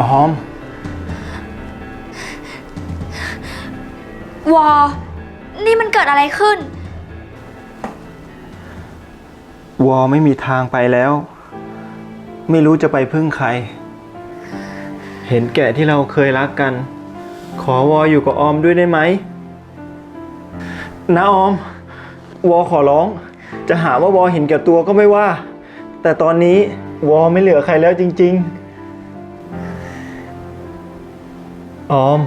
ออม วอ นี่มันเกิดอะไรขึ้น วอไม่มีทางไปแล้ว ไม่รู้จะไปพึ่งใคร เห็นแก่ที่เราเคยรักกัน ขอวออยู่กับออมด้วยได้ไหมนะออม วอขอร้อง จะหาว่าวอเห็นแก่ตัวก็ไม่ว่า แต่ตอนนี้วอไม่เหลือใครแล้วจริง ๆ ออม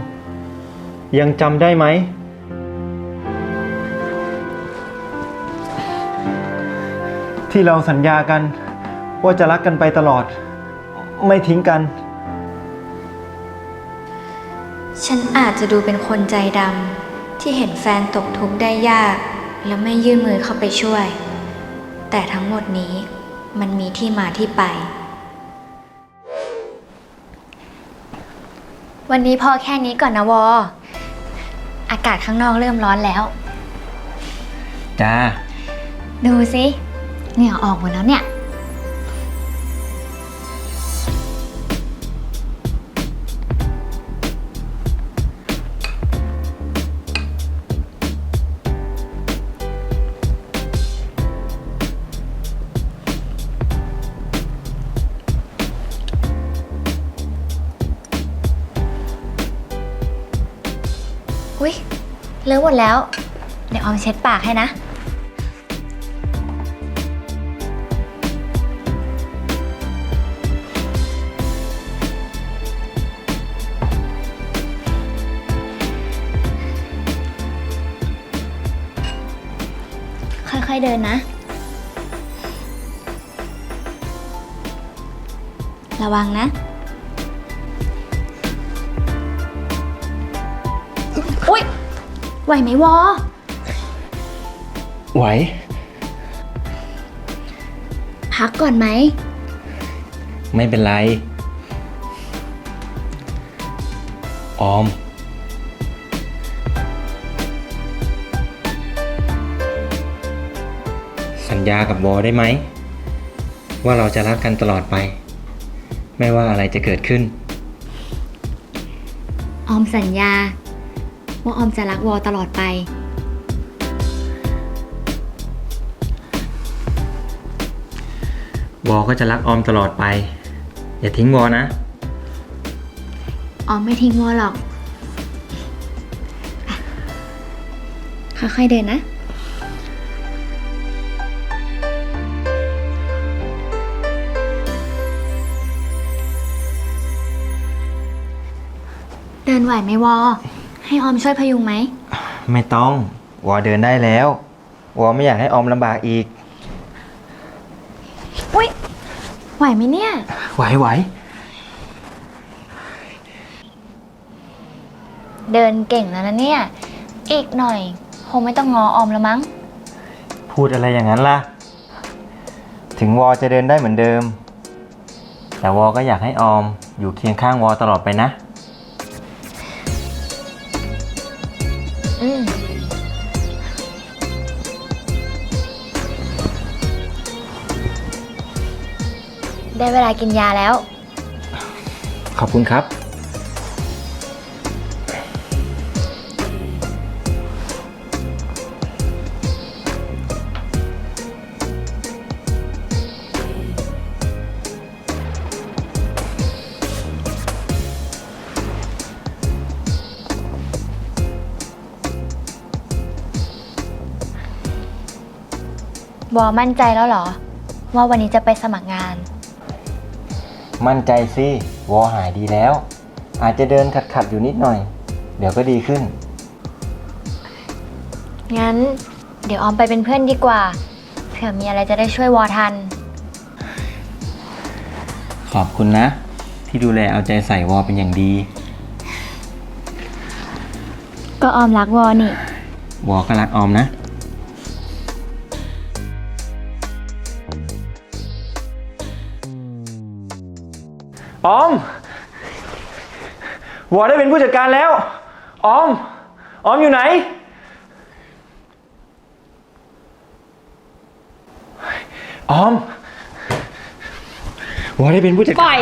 ยังจำได้ไหม ที่เราสัญญากัน ว่าจะรักกันไปตลอด ไม่ทิ้งกัน ฉันอาจจะดูเป็นคนใจดำที่เห็นแฟนตกทุกข์ได้ยาก แล้วไม่ยื่นมือเข้าไปช่วย แต่ทั้งหมดนี้มันมีที่มาที่ไป วันนี้พอแค่นี้ก่อนนะวอ อากาศข้างนอกเริ่มร้อนแล้ว จ้า ดูสิเหงื่อออกหมดแล้วเนี่ยอุ้ย เลอะหมดแล้ว เดี๋ยวออมเช็ดปากให้นะ ค่อยๆเดินนะ ระวังนะ ไหวไหมวอ ไหว พักก่อนไหม ไม่เป็นไร ออม สัญญากับวอได้ไหม ว่าเราจะรักกันตลอดไป ไม่ว่าอะไรจะเกิดขึ้น ออมสัญญา ว่าออมจะรักวอตลอดไป วอก็จะรักออมตลอดไป อย่าทิ้งวอนะ ออมไม่ทิ้งวอหรอกอะค่อยๆเดินนะ เดินไหวไหมวอ ให้ออมช่วยพยุงไหม ไม่ต้องวอเดินได้แล้ว วอไม่อยากให้ออมลำบากอีก อุ้ยไหวไหมเนี่ย ไหวไหวเดินเก่งแล้วนะเนี่ย อีกหน่อย คงไม่ต้องงอออมแล้วมั้ง พูดอะไรอย่างนั้นล่ะ ถึงวอจะเดินได้เหมือนเดิม แต่วอก็อยากให้ออมอยู่เคียงข้างวอตลอดไปนะ ได้เวลากินยาแล้ว ขอบคุณครับ วอมั่นใจแล้วเหรอ ว่าวันนี้จะไปสมัครงาน มั่นใจสิวอหายดีแล้ว อาจจะเดินขัดขัดๆอยู่นิดหน่อย เดี๋ยวก็ดีขึ้น งั้น เดี๋ยวออมไปเป็นเพื่อนดีกว่า เผื่อมีอะไรจะได้ช่วยวอทัน ขอบคุณนะ ที่ดูแลเอาใจใส่วอเป็นอย่างดี ก็ออมรักวอนี่ วอก็รักออมนะ ออมวอได้เป็นผู้จัดการแล้ว ออม ออมอยู่ไหน ออมวอได้เป็นผู้จัดการล่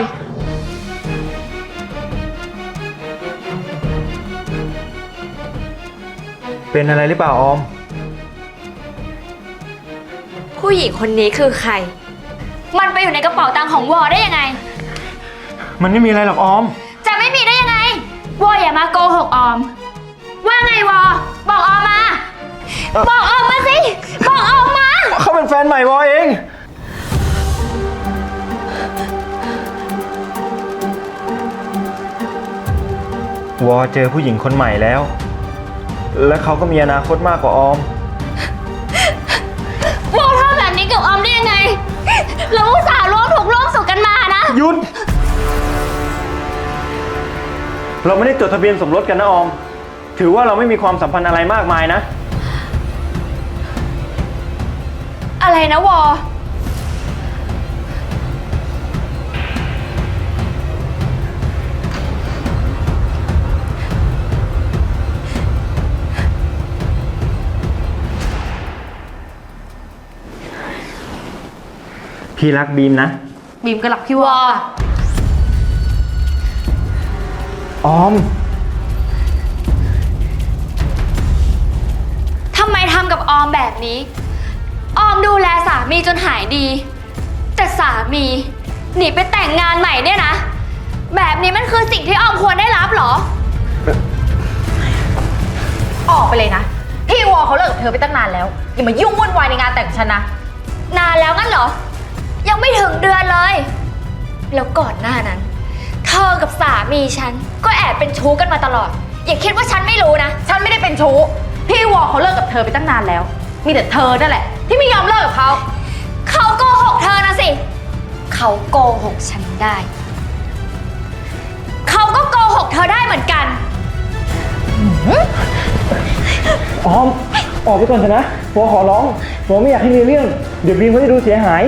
เป็นอะไรหรือเปล่าออม ผู้หญิงคนนี้คือใคร มันไปอยู่ในกระเป๋าตังของวอได้ยังไง มันไม่มีอะไรหรอกออม จะไม่มีได้ยังไงวออย่ามาโกหกออม ว่าไงวอบอกออมมาเอ่อบอกออมมาสิ บอกออมมา เขาเป็นแฟนใหม่วอเอง วอเจอผู้หญิงคนใหม่แล้ว และเขาก็มีอนาคตมากกว่าออม เราไม่ได้จดทะเบียนสมรสกันนะออม ถือว่าเราไม่มีความสัมพันธ์อะไรมากมายนะ อะไรนะวอ พี่รักบีมนะ บีมก็รักพี่ววออ ออม ทำไมทำกับออมแบบนี้ ออมดูแลสามีจนหายดี แต่สามีหนีไปแต่งงานใหม่เนี่ยนะ แบบนี้มันคือสิ่งที่ออมควรได้รับเหรอ ออกไปเลยนะ พี่วอเขาเลิกกับเธอไปตั้งนานแล้ว อย่ามายุ่งวุ่นวายในงานแต่งของฉันนะ นานแล้วงั้นเหรอ ยังไม่ถึงเดือนเลย แล้วก่อนหน้านั้นเธอกับสามีฉัน ก็แอบเป็นชู้กันมาตลอด อย่าคิดว่าฉันไม่รู้นะ ฉันไม่ได้เป็นชู้ พี่วอเขาเลิกกับเธอไปตั้งนานแล้ว มีแต่เธอนั่นแหละ ที่ไม่ยอมเลิกกับเขา เขาโกหกเธอนะสิ เขาโกหกฉันได้ เขาก็โกหกเธอได้เหมือนกัน ออม ออกไปก่อนเถอะนะวอขอร้องวอไม่อยากให้มีเรื่อง เดี๋ยวบีมเขาจะดูเสียหาย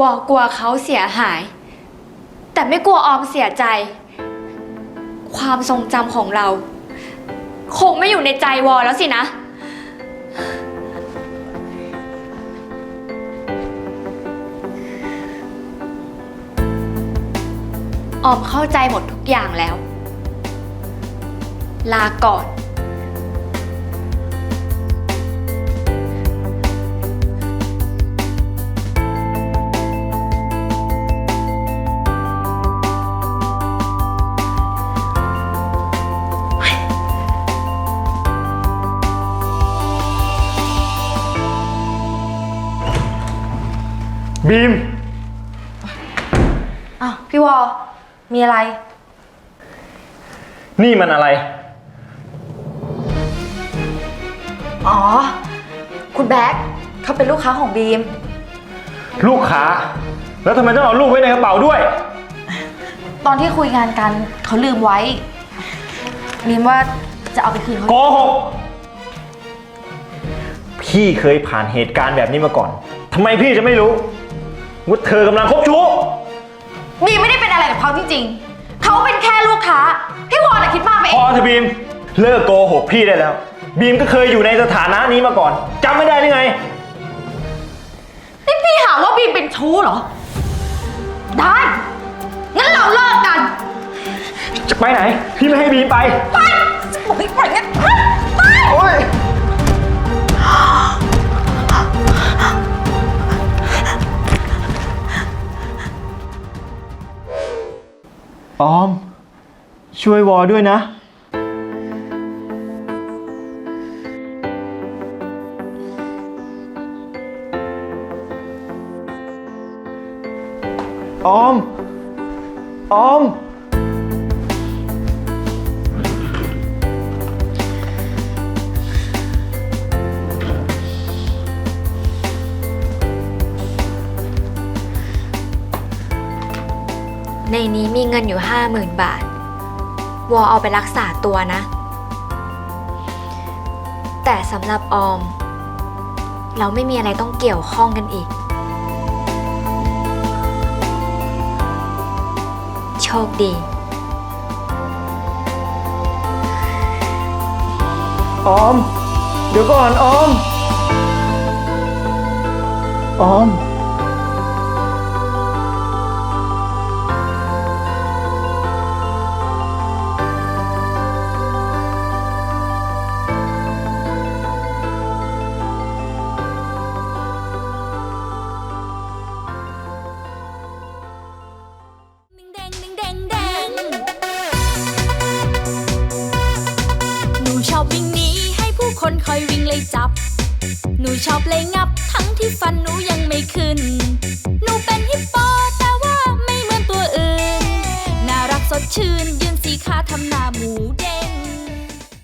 วอกลัวเขาเสียหาย แต่ไม่กลัวออมเสียใจ ความทรงจำของเรา คงไม่อยู่ในใจวอแล้วสินะ ออมเข้าใจหมดทุกอย่างแล้ว ลาก่อน บีม อ้าวพี่วอมีอะไร นี่มันอะไร อ๋อ คุณแบ็คเขาเป็นลูกค้าของบีม ลูกค้า แล้วทำไมต้องเอาลูกไว้ในกระเป๋าด้วย ตอนที่คุยงานกันเขาลืมไว้ บีมว่าจะเอาไปคืนเขาโกหก พี่เคยผ่านเหตุการณ์แบบนี้มาก่อนทำไมพี่จะไม่รู้ ว่าเธอกำลังคบชู้บีมไม่ได้เป็นอะไรกับเขาจริงๆ เขาเป็นแค่ลูกค้า พี่วอน่ะคิดมากไปเอพองเธอะบีม เลิกโกหกพี่ได้แล้ว บีมก็เคยอยู่ในสถานะนี้มาก่อนจำไม่ได้หรือไง นี่พี่หาว่าบีมเป็นชู้เหรอ ได้ งั้นเราเลิกกัน จะไปไหน พี่ไม่ให้บีมไป ไปบอกให้ปล่อยงั้นไปไป โอ้ย ออม ช่วยวอด้วยนะ ออม ออม ในนี้มีเงินอยู่ห้าหมื่นบาท วอเอาไปรักษาตัวนะ แต่สำหรับออม เราไม่มีอะไรต้องเกี่ยวข้องกันอีก โชคดี ออม เดี๋ยวก่อนออม ออม คอยวิ่งเลยจับ หนูชอบเลยงับ ทั้งที่ฟันหนูยังไม่ขึ้น หนูเป็นฮิปโปแต่ว่าไม่เหมือนตัวอื่น น่ารักสดชื่นยืน